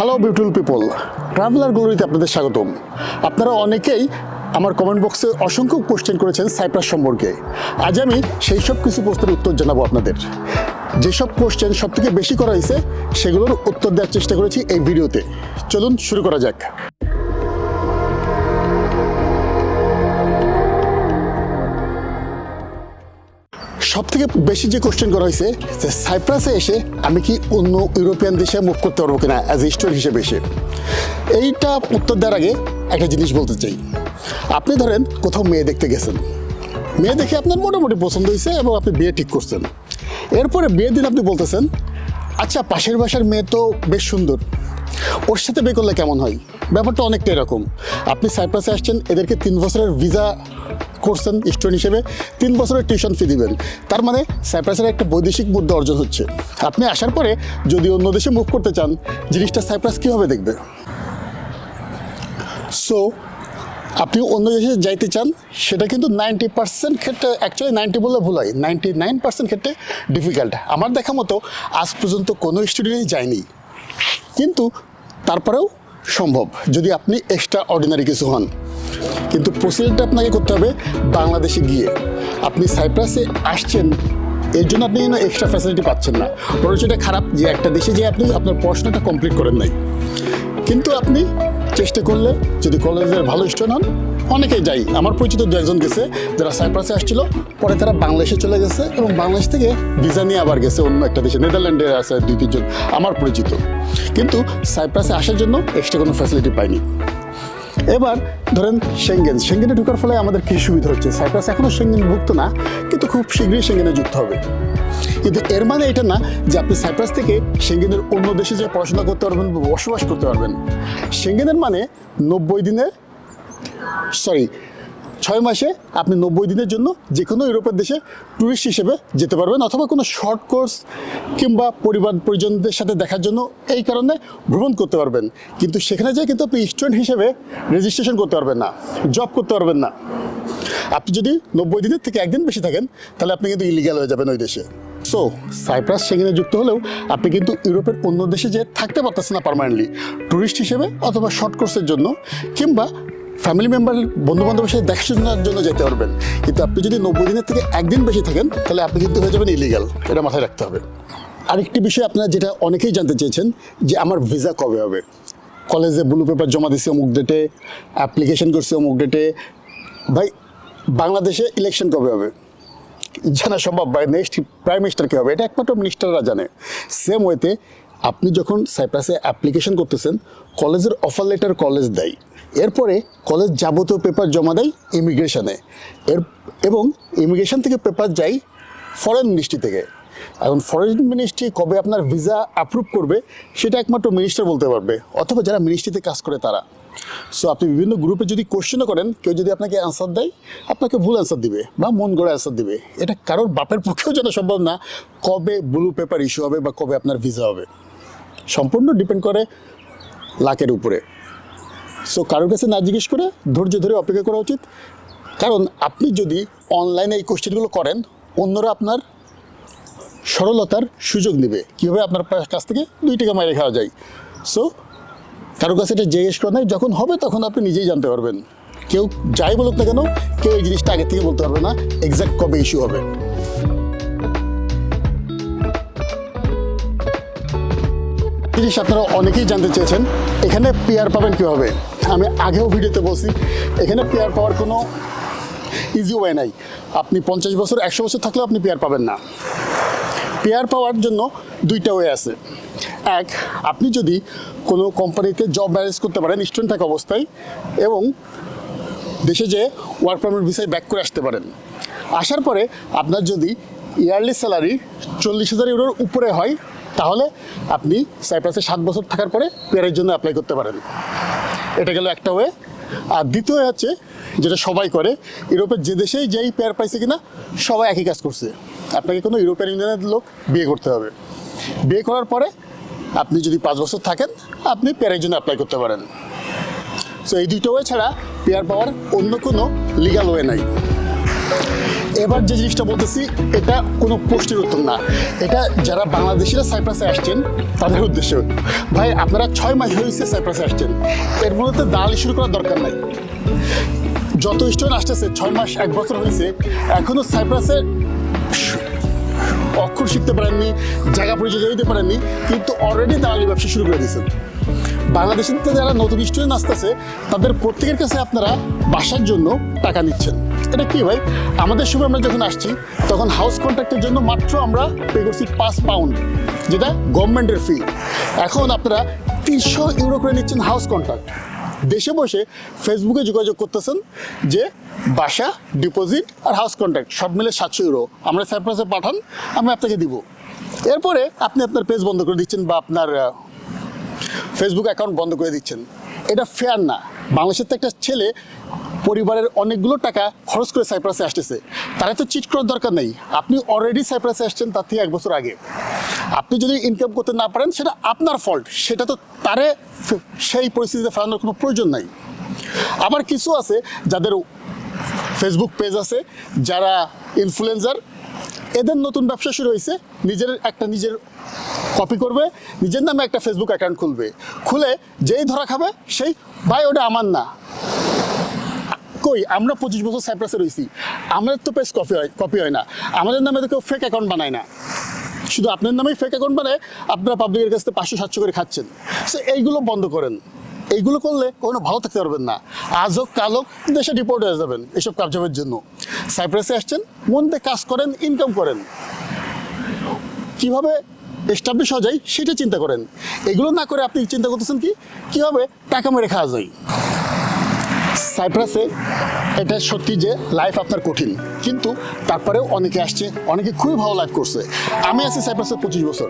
Hello beautiful people traveller গ্লোরিতে আপনাদের স্বাগতম। আপনারা অনেকেই আমার কমেন্ট বক্সে অসংখ্য কোশ্চেন করেছেন সাইপ্রাস সম্পর্কে। আজ আমি সেই সব কিছু প্রশ্নের উত্তর জানাব আপনাদের। যেসব কোশ্চেন সবথেকে বেশি করা হয়েছে, সেগুলোর উত্তর দেওয়ার চেষ্টা করেছি এই ভিডিওতে চলুন শুরু করা যাক। সব থেকে বেশি যে কোশ্চেন করা হয়েছে যে সাইপ্রাসে এসে আমি কি অন্য ইউরোপিয়ান দেশে মুভ করতে পারব কিনা অ্যাজ এ স্টুডেন্ট হিসেবে এসে? এইটা উত্তর দেওয়ার আগে একটা জিনিস বলতে চাই। আপনি ধরেন কোথাও মেয়ে দেখতে গেছেন। মেয়ে দেখে আপনার মোটামুটি পছন্দ হয়েছে এবং আপনি বিয়ে ঠিক করছেন। এরপরে বিয়ের দিন আপনি বলতেছেন আচ্ছা পাশের বাসার মেয়ে তো বেশ সুন্দর। ওর সাথে বিয়ে করলে কেমন হয়? ব্যাপারটা অনেকটা এরকম। আপনি সাইপ্রাসে আসছেন, এদেরকে তিন বছরের ভিসা করছেন স্টুডেন্ট হিসেবে, তিন বছরের টিউশন ফি দিবেন। তার মানে সাইপ্রাসের একটা বৈদেশিক মুদ্রা অর্জন হচ্ছে। আপনি আসার পরে যদি অন্য দেশে মুভ করতে চান, জিনিসটা সাইপ্রাস কীভাবে দেখবে? সো আপনি অন্য দেশে যাইতে চান, সেটা কিন্তু নাইনটি পার্সেন্ট ক্ষেত্রে অ্যাকচুয়ালি নাইনটি বললে ভুল হয় নাইনটি নাইন পার্সেন্ট ক্ষেত্রে ডিফিকাল্ট আমার দেখা মতো আজ পর্যন্ত কোনো স্টুডেন্টই যায়নি। কিন্তু তারপরেও সম্ভব, যদি আপনি এক্সট্রা অর্ডিনারি কিছু হন। কিন্তু প্রসিডেন্টটা আপনাকে করতে হবে বাংলাদেশে গিয়ে। আপনি সাইপ্রাসে আসছেন, এর জন্য আপনি কিন্তু এক্সট্রা ফ্যাসিলিটি পাচ্ছেন না। বরঞ্চ এটা খারাপ যে একটা দেশে যে আপনি আপনার পড়াশোনাটা কমপ্লিট করেন নাই। কিন্তু আপনি চেষ্টা করলে যদি কলেজের ভালো স্টুডেন্ট হন, অনেকেই যাই। আমার পরিচিত দু একজন গেছে, যারা সাইপ্রাসে আসছিল, পরে তারা বাংলাদেশে চলে গেছে এবং বাংলাদেশ থেকে ভিসা নিয়ে আবার গেছে অন্য একটা দেশে নেদারল্যান্ডে আছে দুই তিনজন আমার পরিচিত। কিন্তু সাইপ্রাসে আসার জন্য এক্সট্রা কোনো ফ্যাসিলিটি পাইনি। এবার ধরেন সেঙ্গেন সেঙ্গেনে ঢুকার ফলে আমাদের কী সুবিধা হচ্ছে? সাইপ্রাস এখনও সেঙ্গেন ভুক্ত না, কিন্তু খুব শীঘ্রই সেঙ্গেনে যুক্ত হবে। কিন্তু এর মানে এটা না যে আপনি সাইপ্রাস থেকে সেঙ্গেনের অন্য দেশে যে পড়াশোনা করতে পারবেন বা বসবাস করতে পারবেন। সেঙ্গেনের মানে নব্বই দিনের সরি ছয় মাসে আপনি নব্বই দিনের জন্য যে কোনো ইউরোপের দেশে ট্যুরিস্ট হিসেবে যেতে পারবেন অথবা কোনো শর্ট কোর্স কিংবা পরিবার, পরিজনদের সাথে দেখার জন্য এই কারণে ভ্রমণ করতে পারবেন। কিন্তু সেখানে যেয়ে কিন্তু আপনি স্টুডেন্ট হিসেবে রেজিস্ট্রেশন করতে পারবেন না জব করতে পারবেন না। আপনি যদি নব্বই দিনের থেকে একদিন বেশি থাকেন, তাহলে আপনি কিন্তু ইলিগাল হয়ে যাবেন ওই দেশে। সো সাইপ্রাস সেখানে যুক্ত হলেও আপনি কিন্তু ইউরোপের অন্য দেশে যে থাকতে পারতেছেন না পারমানেন্টলি ট্যুরিস্ট হিসেবে অথবা শর্ট কোর্সের জন্য কিংবা ফ্যামিলি মেম্বার বন্ধু বান্ধবের সাথে দেখাশোনার জন্য যেতে পারবেন। কিন্তু আপনি যদি নব্বই দিনের থেকে একদিন বেশি থাকেন, তাহলে আপনি কিন্তু হয়ে যাবেন ইলিগাল এটা মাথায় রাখতে হবে। আরেকটি বিষয় আপনারা যেটা অনেকেই জানতে চেয়েছেন, যে আমার ভিসা কবে হবে? কলেজে ব্লু পেপার জমা দিছি অমুক ডেটে অ্যাপ্লিকেশন করছি অমুক ডেটে ভাই, বাংলাদেশে ইলেকশন কবে হবে? জানা সম্ভব বা নেক্সট প্রাইম মিনিস্টার কী হবে? এটা একমাত্র মিনিস্টাররা জানে। সেম ওয়েতে আপনি যখন সাইপ্রাসে অ্যাপ্লিকেশন করতেছেন, কলেজের অফার লেটার কলেজ দেয়। এরপরে কলেজ যাবতীয় পেপার জমা দেয় ইমিগ্রেশনে এর, এবং ইমিগ্রেশন থেকে পেপার যায় ফরেন মিনিস্ট্রি থেকে। এখন ফরেন মিনিস্ট্রি কবে আপনার ভিসা অ্যাপ্রুভ করবে, সেটা একমাত্র মিনিস্টার বলতে পারবে, অথবা যারা মিনিস্ট্রিতে কাজ করে তারা। সো আপনি বিভিন্ন গ্রুপে যদি কোশ্চেনও করেন, কেউ যদি আপনাকে অ্যান্সার দেয়, আপনাকে ভুল অ্যান্সার দিবে বা মন গড়ে অ্যান্সার দিবে। এটা কারোর বাপের পক্ষেও জানা সম্ভব না, কবে ব্লু পেপার ইস্যু হবে বা কবে আপনার ভিসা হবে। সম্পূর্ণ ডিপেন্ড করে লাকের উপরে। সো কারোর কাছে না জিজ্ঞেস করে ধৈর্য ধরে অপেক্ষা করা উচিত। কারণ আপনি যদি অনলাইনে এই কোশ্চেনগুলো করেন, অন্যরা আপনার সরলতার সুযোগ নেবে। কীভাবে আপনার কাছ থেকে দুই টাকা মাইরে খাওয়া যায়? সো কারোর কাছে এটা জিজ্ঞেস করা নাই। যখন হবে তখন আপনি নিজেই জানতে পারবেন। কেউ যাই বলুক না কেন, কেউ এই জিনিসটা আগে থেকে বলতে পারবে না এক্স্যাক্ট কবে ইস্যু হবে। জিনিস আপনারা অনেকেই জানতে চেয়েছেন, এখানে পেয়ার পাবেন কীভাবে? আমি আগেও ভিডিওতে বলছি, এখানে পেয়ার পাওয়ার কোনো ইজি ওয়ে নাই। আপনি পঞ্চাশ বছর, একশো বছর থাকলেও আপনি পেয়ার পাবেন না। পেয়ার পাওয়ার জন্য দুইটা ওয়ে আছে। এক, আপনি যদি কোনো কোম্পানিতে জব ম্যানেজ করতে পারেন স্টুডেন্ট থাকা অবস্থায়, এবং দেশে যে ওয়ার্ক পারমিট ভিসায় ব্যাক করে আসতে পারেন। আসার পরে আপনার যদি ইয়ারলি স্যালারি চল্লিশ হাজার ইউরোর উপরে হয়, তাহলে আপনি সাইপ্রাসে সাত বছর থাকার পরে পেয়ারের জন্য অ্যাপ্লাই করতে পারেন। এটা গেল একটা ওয়ে আর দ্বিতীয় হচ্ছে, যেটা সবাই করে, ইউরোপের যে দেশেই যেই পেয়ার পাইছে কিনা, সবাই একই কাজ করছে। আপনাকে কোনো ইউরোপিয়ান ইউনিয়নের লোক বিয়ে করতে হবে। বিয়ে করার পরে আপনি যদি পাঁচ বছর থাকেন, আপনি পেয়ারের জন্য অ্যাপ্লাই করতে পারেন। সো এই দুটো ওয়ে ছাড়া পেয়ার পাওয়ার অন্য কোনো লিগাল ওয়ে নাই। এবার যে জিনিসটা বলতেছি, এটা কোনো পোস্টের উত্তর না। এটা যারা বাংলাদেশিরা সাইপ্রাসে আসছেন, তাদের উদ্দেশ্য। ভাই, আপনারা ছয় মাস হয়েছে সাইপ্রাসে আসছেন। এর মধ্যে দালালি শুরু করার দরকার নাই। যত স্টুডেন্ট আসতেছে, ছয় মাস, এক বছর হয়েছে, এখনও সাইপ্রাসের অক্ষর শিখতে পারেননি, জায়গা পরিচয় দিতে পারেননি, কিন্তু অলরেডি দালালি ব্যবসা শুরু করে দিয়েছেন। বাংলাদেশের থেকে যারা নতুন স্টুডেন্ট আসতেছে, তাদের প্রত্যেকের কাছে আপনারা বাসার জন্য টাকা নিচ্ছেন। এটা কি ভাই? আমাদের সময় আমরা যখন আসছি, তখন হাউস কন্ট্রাক্টের জন্য মাত্র আমরা পে করছি পাঁচ পাউন্ড যেটা গভর্নমেন্টের ফি এখন আপনারা তিনশো ইউরো করে নিচ্ছেন হাউস কন্ট্রাক্ট দেশে বসে ফেসবুকে যোগাযোগ করতেছেন যে বাসা ডিপোজিট আর হাউস কন্ট্রাক্ট সব মিলে সাতশো ইউরো আমরা সাইপ্রাসে পাঠান, আমি আপনাকে দিব। এরপরে আপনি আপনার পেজ বন্ধ করে দিচ্ছেন বা আপনার ফেসবুক অ্যাকাউন্ট বন্ধ করে দিচ্ছেন। এটা ফেয়ার না। বাংলাদেশের তো একটা ছেলে পরিবারের অনেকগুলো টাকা খরচ করে সাইপ্রাসে আসতেছে। তারা তো চিট করার দরকার নেই। আপনি অলরেডি সাইপ্রাসে আসছেন তার থেকে এক বছর আগে। আপনি যদি ইনকাম করতে না পারেন, সেটা আপনার ফল্ট সেটা তো তারে সেই পরিস্থিতিতে ফেলানোর কোনো প্রয়োজন নাই। আবার কিছু আছে যাদের ফেসবুক পেজ আছে, যারা ইনফ্লুয়েন্সার এদের নতুন ব্যবসা শুরু হয়েছে। নিজের একটা নিজের কপি করবে, নিজের নামে একটা ফেসবুক অ্যাকাউন্ট খুলবে। খুলে যেই ধরা খাবে, সেই ভাই, ওটা আমার না। কই, আমরা পঁচিশ বছর সাইপ্রাসে রয়েছি। আমাদের তো পেজ কপি হয় কপি হয় না। আমাদের নামে তো কেউ ফেক অ্যাকাউন্ট বানায় না। শুধু আপনার নামেই ফেক অ্যাকাউন্ট বানায়, আপনারা পাবলিকের কাছ থেকে পাঁচশো, সাতশো করে খাচ্ছেন। সে এইগুলো বন্ধ করেন। এইগুলো করলে কোনো ভালো থাকতে পারবেন না। আজ হোক, কাল হোক দেশে ডিপোর্ট হয়ে যাবেন এসব কার্যক্রমের জন্য। সাইপ্রাসে আসছেন, মন দিয়ে কাজ করেন ইনকাম করেন। কীভাবে এস্টাবলিশ হওয়া যায়, সেটা চিন্তা করেন। এগুলো না করে আপনি চিন্তা করতেছেন কি? কীভাবে টাকা মেরে খাওয়া যায়? সাইপ্রাসে এটা সত্যি যে লাইফ আপনার কঠিন, কিন্তু তারপরেও অনেকে আসছে, অনেকে খুবই ভালো লাইফ করছে। আমি আছি সাইপ্রাসে পঁচিশ বছর।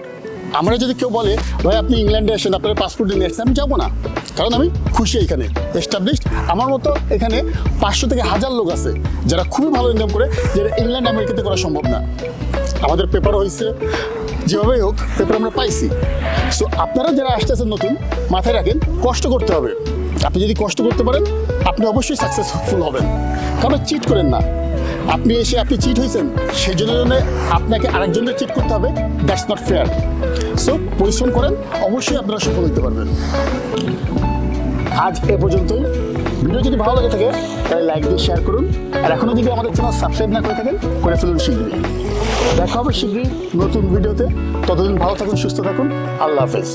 আমরা যদি কেউ বলে, ভাই, আপনি ইংল্যান্ডে আসেন, আপনার পাসপোর্ট নিয়ে আসছেন, আমি যাব না। কারণ আমি খুশি এখানে এস্টাবলিশড আমার মতো এখানে পাঁচশো থেকে হাজার লোক আছে, যারা খুবই ভালো ইনকাম করে যেটা ইংল্যান্ড আমেরিকাতে করা সম্ভব না। আমাদের পেপার হয়েছে যেভাবেই হোক পেপার আমরা পাইছি। সো আপনারা যারা আসতেছেন নতুন, মাথায় রাখেন, কষ্ট করতে হবে। আপনি যদি কষ্ট করতে পারেন, আপনি অবশ্যই সাকসেসফুল হবেন। কারণ চিট করেন না। আপনি এসে আপনি চিট হয়েছেন সেই জন্য আপনাকে আরেকজনের চিট করতে হবে। দ্যাটস নট ফেয়ার সো পরিশ্রম করেন, অবশ্যই আপনারা সফল হতে পারবেন। আজ এ পর্যন্তই। ভিডিও যদি ভালো লাগে থাকে, তাহলে লাইক দিয়ে শেয়ার করুন। আর এখনও যদি আমাদের চ্যানেল সাবস্ক্রাইব না করে থাকেন, করে ফেলুন শীঘ্রই দেখা হবে শীঘ্রই নতুন ভিডিওতে। ততদিন ভালো থাকুন সুস্থ থাকুন। আল্লাহ হাফেজ।